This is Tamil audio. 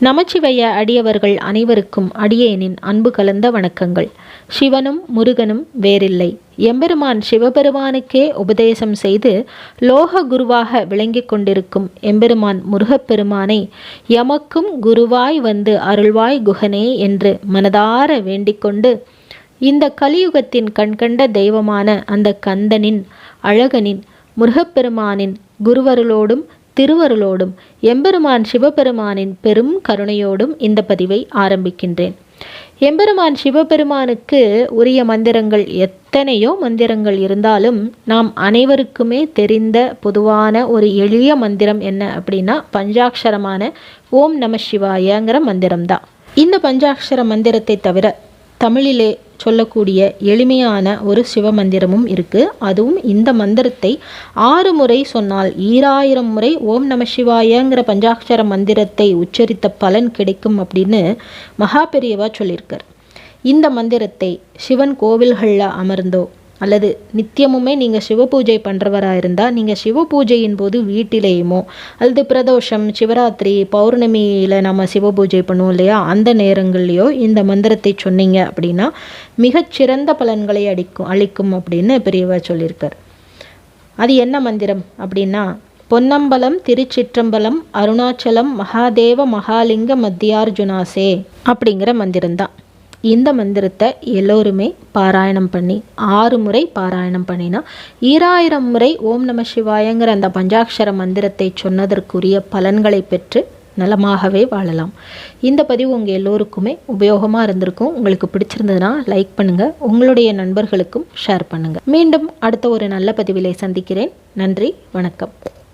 நமச்சிவைய அடியவர்கள் அனைவருக்கும் அடியேனின் அன்பு கலந்த வணக்கங்கள். சிவனும் முருகனும் வேறில்லை. எம்பெருமான் சிவபெருமானுக்கே உபதேசம் செய்து லோக குருவாக விளங்கிக் கொண்டிருக்கும் எம்பெருமான் முருகப்பெருமானை எமக்கும் குருவாய் வந்து அருள்வாய் குகனே என்று மனதார வேண்டிக்கொண்டு இந்த கலியுகத்தின் கண்கண்ட தெய்வமான அந்த கந்தனின் அழகனின் முருகப்பெருமானின் குருவருளோடும் திருவருளோடும் எம்பெருமான் சிவபெருமானின் பெரும் கருணையோடும் இந்த பதிவை ஆரம்பிக்கின்றேன். எம்பெருமான் சிவபெருமானுக்கு உரிய மந்திரங்கள் எத்தனையோ மந்திரங்கள் இருந்தாலும் நாம் அனைவருக்குமே தெரிந்த பொதுவான ஒரு எளிய மந்திரம் என்ன அப்படின்னா பஞ்சாட்சரமான ஓம் நம சிவாயங்கிற மந்திரம்தான். இந்த பஞ்சாட்சர மந்திரத்தை தவிர தமிழிலே சொல்லக்கூடிய எளிமையான ஒரு சிவமந்திரமும் இருக்குது அதுவும் இந்த மந்திரத்தை ஆறு முறை சொன்னால் ஈராயிரம் முறை ஓம் நம சிவாயங்கிற பஞ்சாட்சர மந்திரத்தை உச்சரித்த பலன் கிடைக்கும் அப்படின்னு மகா பெரியவா சொல்லியிருக்கார். இந்த மந்திரத்தை சிவன் கோவில்களில் அமர்ந்தோ அல்லது நித்தியமுமே நீங்கள் சிவ பூஜை பண்ணுறவராக இருந்தால் நீங்கள் சிவ பூஜையின் போது வீட்டிலேயுமோ அல்லது பிரதோஷம் சிவராத்திரி பௌர்ணமியில் நம்ம சிவ பூஜை பண்ணுவோம் இல்லையா? அந்த நேரங்கள்லையோ இந்த மந்திரத்தை சொன்னீங்க அப்படின்னா மிகச்சிறந்த பலன்களை அடிக்கும் அளிக்கும் அப்படின்னு பெரியவர் சொல்லியிருக்கார். அது என்ன மந்திரம் அப்படின்னா பொன்னம்பலம் திருச்சிற்றம்பலம் அருணாச்சலம் மகாதேவ மகாலிங்க மத்தியார்ஜுனாசே அப்படிங்கிற மந்திரம்தான். இந்த மந்திரத்தை எல்லோருமே பாராயணம் பண்ணி ஆறு முறை பாராயணம் பண்ணினா ஈராயிரம் முறை ஓம் நம சிவாயங்கிற அந்த பஞ்சாட்சர மந்திரத்தை சொன்னதற்குரிய பலன்களை பெற்று நலமாகவே வாழலாம். இந்த பதிவு உங்கள் எல்லோருக்குமே உபயோகமாக இருந்திருக்கும். உங்களுக்கு பிடிச்சிருந்ததுன்னா லைக் பண்ணுங்கள் உங்களுடைய நண்பர்களுக்கும் ஷேர் பண்ணுங்கள் மீண்டும் அடுத்த ஒரு நல்ல பதிவிலை சந்திக்கிறேன். நன்றி வணக்கம்.